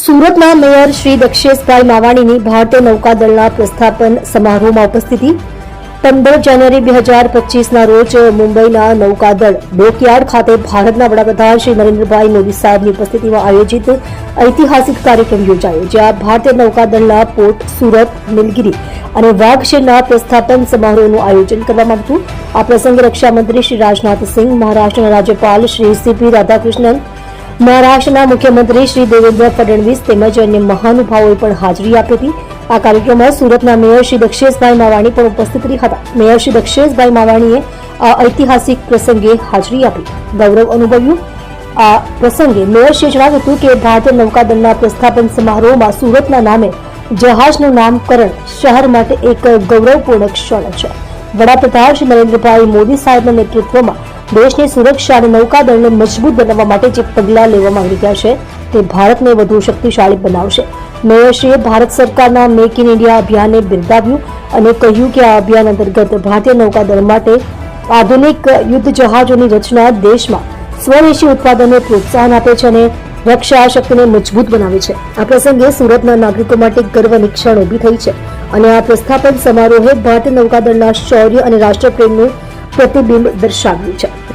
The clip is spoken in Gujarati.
સુરતના મેયર શ્રી દક્ષેશભાઈ માવાણીની ભારતીય નૌકાદળના પ્રસ્થાપન સમારોહમાં ઉપસ્થિતિ. પંદર જાન્યુઆરી બે હજાર પચીસના રોજ મુંબઈના નૌકાદળ ડોકયાર્ડ ખાતે ભારતના વડાપ્રધાન શ્રી નરેન્દ્રભાઈ મોદી સાહેબની ઉપસ્થિતિમાં આયોજિત ઐતિહાસિક કાર્યક્રમ યોજાયો, જ્યાં ભારતીય નૌકાદળના પોર્ટ સુરત, નીલગિરી અને વાઘશેરના પ્રસ્થાપન સમારોહનું આયોજન કરવામાં આવ્યું. હતું આ પ્રસંગે રક્ષામંત્રી શ્રી રાજનાથ સિંહ મહારાષ્ટ્રના રાજ્યપાલ શ્રી સીપી રાધાકૃષ્ણન મહારાષ્ટ્રના મુખ્યમંત્રી શ્રી દેવેન્દ્ર ફડણવીસ તેમજ અન્ય મહાનુભાવોએ પણ હાજરી આપી હતી. આ કાર્યક્રમમાં સુરતના મેયર શ્રી દક્ષેશભાઈ માવાણી પણ ઉપસ્થિત હતા. મેયર શ્રી દક્ષેશભાઈ માવાણીએ આ ઐતિહાસિક પ્રસંગે હાજરી આપી. ગૌરવ અનુભવ્યું. આ પ્રસંગે મેયરશ્રીએ જણાવ્યું હતું કે ભારતીય નૌકાદળના પ્રસ્થાપન સમારોહમાં સુરતના નામે જહાજનું નામકરણ શહેર માટે એક ગૌરવપૂર્ણ ક્ષણ છે. વડાપ્રધાન શ્રી નરેન્દ્રભાઈ મોદી સાહેબના નેતૃત્વમાં દેશની સુરક્ષા અને નૌકાદળને મજબૂત બનાવવા માટે જે પગલાં લેવામાં આવી રહ્યા છે, તે ભારતને વધુ શક્તિશાળી બનાવશે. મેયરશ્રીએ ભારત સરકારના મેક ઇન ઇન્ડિયા અભિયાનને બિરદાવ્યું અને કહ્યું કે આ અભિયાન અંતર્ગત ભારતીય નૌકાદળ માટે આધુનિક યુદ્ધ જહાજોની રચના દેશમાં સ્વદેશી ઉત્પાદનને પ્રોત્સાહન આપે છે અને રક્ષા શક્તિને મજબૂત બનાવે છે. આ પ્રસંગે સુરતના નાગરિકો માટે ગર્વની ક્ષણ ઊભી થઈ છે અને આ પ્રસ્થાપન સમારોહે ભારતીય નૌકાદળના શૌર્ય અને રાષ્ટ્રપ્રેમનું પ્રતિબિંબ દર્શાવ્યું છે.